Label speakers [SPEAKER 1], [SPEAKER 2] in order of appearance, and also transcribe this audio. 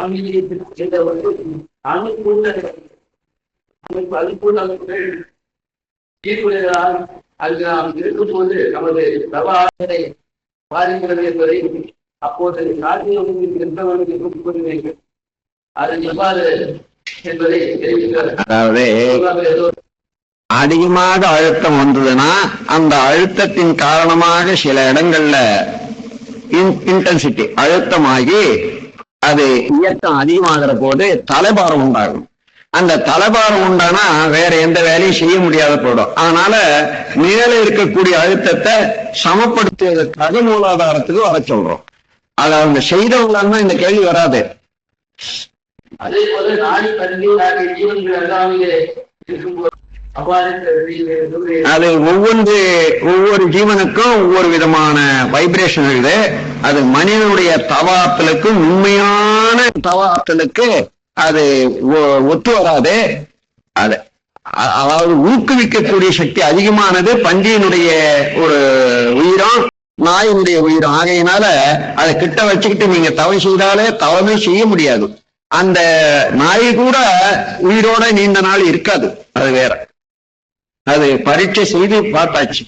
[SPEAKER 1] சாமியை செய்தவர்கள் அனுகூல அமைப்பு தீர்வுகளால் நாம் இருக்கும்போது நமது பிரபாகரை பாதிக்கிறது என்பதை அப்போது சாத்தியம் என்பவர்களுக்கு அது எவ்வாறு என்பதை
[SPEAKER 2] அதாவது அதிகமாக அழுத்தம் வந்ததுன்னா அந்த அழுத்தத்தின் காரணமாக சில இடங்கள்ல இன்டென்சிட்டி அழுத்தமாகி அது இயக்கம் அதிகமாகிற போது தலைபாரம் உண்டாகும். அந்த தலைபாரம் உண்டானா வேற எந்த வேலையும் செய்ய முடியாத போடும் அதனால மேல இருக்கக்கூடிய அழுத்தத்தை சமப்படுத்துவதற்காக மூலாதாரத்துக்கு வர சொல்றோம். அதை அவங்க செய்தவங்களான்னா இந்த கேள்வி வராது.
[SPEAKER 1] அதே போல நாடி கல்வி ஜீவன்கள் எல்லாமே இருக்கும்போது
[SPEAKER 2] அது ஒவ்வொன்று ஒவ்வொரு ஜீவனுக்கும் ஒவ்வொரு விதமான வைப்ரேஷன் இருக்குது. அது மனிதனுடைய தவாத்தலுக்கும் உண்மையான தவாத்தலுக்கு அது ஒ- ஒத்து வராது. அது அதாவது ஊக்குவிக்கக்கூடிய சக்தி அதிகமானது பன்றியினுடைய ஒரு உயிரம் நாயினுடைய உயிரம். ஆகையினால அதை கிட்ட வச்சுக்கிட்டு நீங்க தவறு செய்தாலே தவமே செய்ய முடியாது. அந்த நாய் கூட உயிரோட நீண்ட நாள் இருக்காது. அது வேற. அது பரீட்சை செய்து பார்த்தாச்சு.